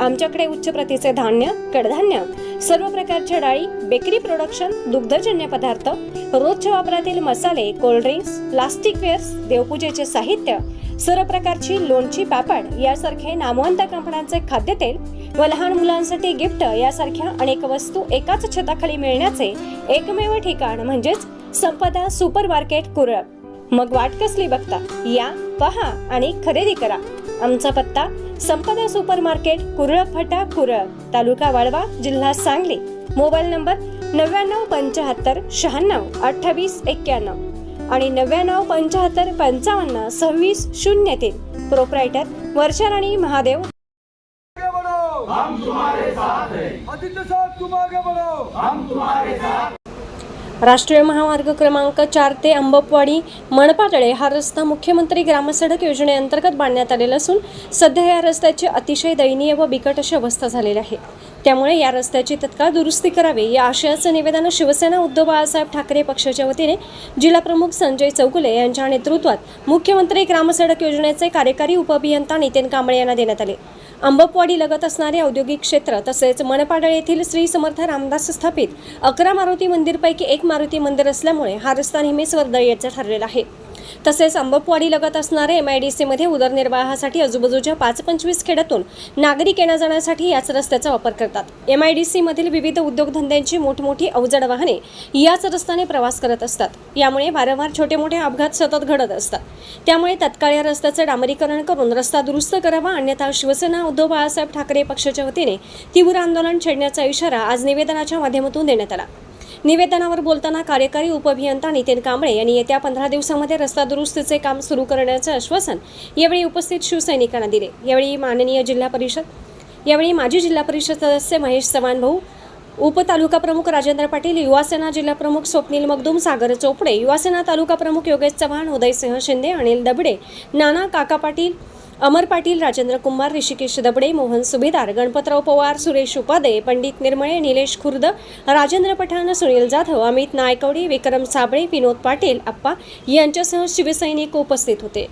आमच्याकडे उच्च प्रतीचे धान्य कडधान्य सर्व प्रकारच्या डाळी बेकरी प्रोडक्शन दुग्धजन्य पदार्थ रोजच्या वापरातील मसाले कोल्ड्रिंक्स प्लास्टिक वेअर्स देवपूजेचे साहित्य सर्व प्रकारची लोणची पापड यासारखे नामवंत कंपन्यांचे खाद्यतेल व लहान मुलांसाठी गिफ्ट यासारख्या अनेक वस्तू एकाच छताखाली मिळण्याचे एकमेव ठिकाण म्हणजेच संपदा सुपर मार्केट कुरळ. मग वाट कसली बघता? या पहा आणि खरेदी करा. आमचा पत्ता संपदा सुपर मार्केट कुरळप फटा कुरळप तालुका वाळवा जिल्हा सांगली. मोबाईल नंबर नव्याण्णव पंच्याहत्तर शहाण्णव अठ्ठावीस एक्क्याण्णव आणि नव्याण्णव पंच्याहत्तर पंचावन्न सव्वीस शून्य तीन. प्रोप्रायटर वर्षाराणी महादेव. हम तुम्हारे साथ हैं. आदित्य साहब तुम आगे बढ़ो. हम तुम्हारे साथ राष्ट्रीय महामार्ग क्रमांक चार ते अंबपवाडी मणपाटळे हा रस्ता मुख्यमंत्री ग्रामसडक योजनेअंतर्गत बांधण्यात आलेला असून सध्या या रस्त्याची अतिशय दयनीय व बिकट अशी अवस्था झालेली आहे. त्यामुळे या रस्त्याची तत्काळ दुरुस्ती करावी या आशयाचं निवेदन शिवसेना उद्धव बाळासाहेब ठाकरे पक्षाच्या वतीने जिल्हाप्रमुख संजय चौगुले यांच्या नेतृत्वात मुख्यमंत्री ग्रामसडक योजनेचे कार्यकारी उपअभियंता नितीन कांबळे यांना देण्यात आले. अंबपवाडी लगत असणारे औद्योगिक क्षेत्र तसेच मनपाडळ येथील श्री समर्थ रामदास स्थापित अकरा मारुती मंदिरपैकी एक मारुती मंदिर असल्यामुळे हा रस्ता नेहमीच वर्दळीचा ठरलेला आहे. तसेच अंबपवाडी लगत असणाऱ्या एम आय डी सीमध्ये उदरनिर्वाहासाठी आजूबाजूच्या पाच पंचवीस खेड्यातून नागरिक येण्या जाण्यासाठी याच रस्त्याचा वापर करतात. एम आय डी सीमधील विविध उद्योगधंद्यांची मोठमोठी अवजड वाहने याच रस्त्याने प्रवास करत असतात. यामुळे वारंवार छोटे मोठे अपघात सतत घडत असतात. त्यामुळे तत्काळ या रस्त्याचं डांबरीकरण करून रस्ता दुरुस्त करावा अन्यथा शिवसेना उद्धव बाळासाहेब ठाकरे पक्षाच्या वतीने तीव्र आंदोलन छेडण्याचा इशारा आज निवेदनाच्या माध्यमातून देण्यात आला. निवेदनावर बोलताना कार्यकारी उपअभियंता नितीन कांबळे यांनी येत्या पंधरा दिवसामध्ये रस्ता दुरुस्तीचे काम सुरू करण्याचे आश्वासन यावेळी उपस्थित शिवसैनिकांना दिले. यावेळी माननीय जिल्हा परिषद यावेळी माजी जिल्हा परिषद सदस्य महेश चव्हाण भाऊ उपतालुका प्रमुख राजेंद्र पाटील युवासेना जिल्हा प्रमुख स्वप्नील मगदूम सागर चोपडे युवासेना तालुका प्रमुख योगेश चव्हाण उदयसिंह शिंदे अनिल दबडे नाना काका पाटील अमर पाटील राजेंद्र कुमार ऋषिकेश दबडे मोहन सुभेदार गणपतराव पवार सुरेश उपादे पंडित निर्मळे निलेश खुर्द राजेंद्र पठाण सुनील जाधव अमित नायकवडी विक्रम साबळे विनोद पाटील आप्पा यांच्यासह शिवसैनिक उपस्थित होते.